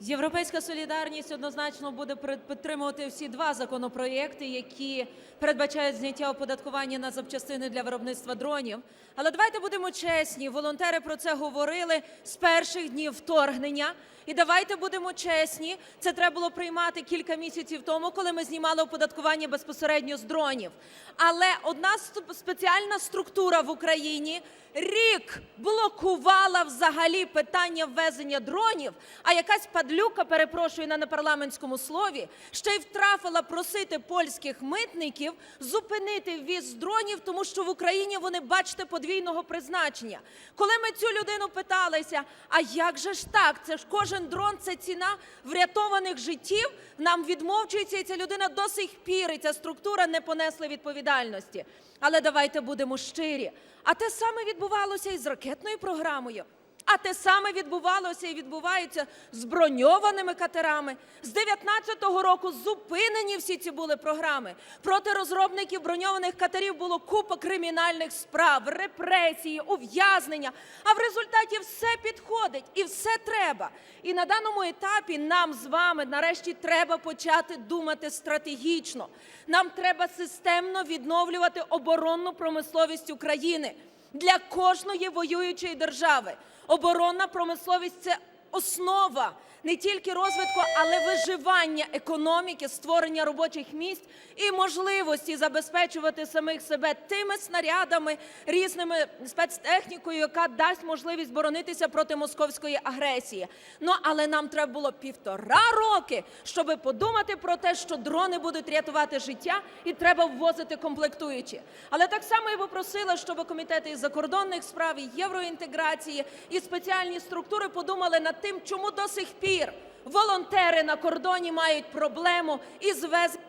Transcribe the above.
Європейська солідарність однозначно буде підтримувати всі два законопроекти, які передбачають зняття оподаткування на запчастини для виробництва дронів. Але давайте будемо чесні. Волонтери про це говорили з перших днів вторгнення. І давайте будемо чесні. Це треба було приймати кілька місяців тому, коли ми знімали оподаткування безпосередньо з дронів. Але одна спеціальна структура в Україні рік блокувала взагалі питання ввезення дронів, а якась падлюка, перепрошую на непарламентському слові, ще й втрафила просити польських митників зупинити ввіз дронів, тому що в Україні вони, бачите, подвійного призначення. Коли ми цю людину питалися, а як же ж так? Це ж кожен дрон це ціна врятованих життів. Нам відмовчується, і ця людина до сих пір, і ця структура не понесли відповідальності. Але давайте будемо щирі. А те саме відбувалося і з ракетною програмою. Те саме відбувалося і відбувається з броньованими катерами. З 19-го року зупинені всі ці були програми. Проти розробників броньованих катерів було купа кримінальних справ, репресії, ув'язнення. А в результаті все підходить і все треба. І на даному етапі нам з вами нарешті треба почати думати стратегічно. Нам треба системно відновлювати оборонну промисловість України для кожної воюючої держави. Оборонна промисловість це основа не тільки розвитку, але виживання економіки, створення робочих місць і можливості забезпечувати самих себе тими снарядами, різними спецтехнікою, яка дасть можливість боронитися проти московської агресії. Ну але нам треба було півтора роки, щоб подумати про те, що дрони будуть рятувати життя, і треба ввозити комплектуючі. Але так само я би просила, щоб комітети із закордонних справ, євроінтеграції і спеціальні структури подумали над тим, чому до сих пір волонтери на кордоні мають проблему із ввезенням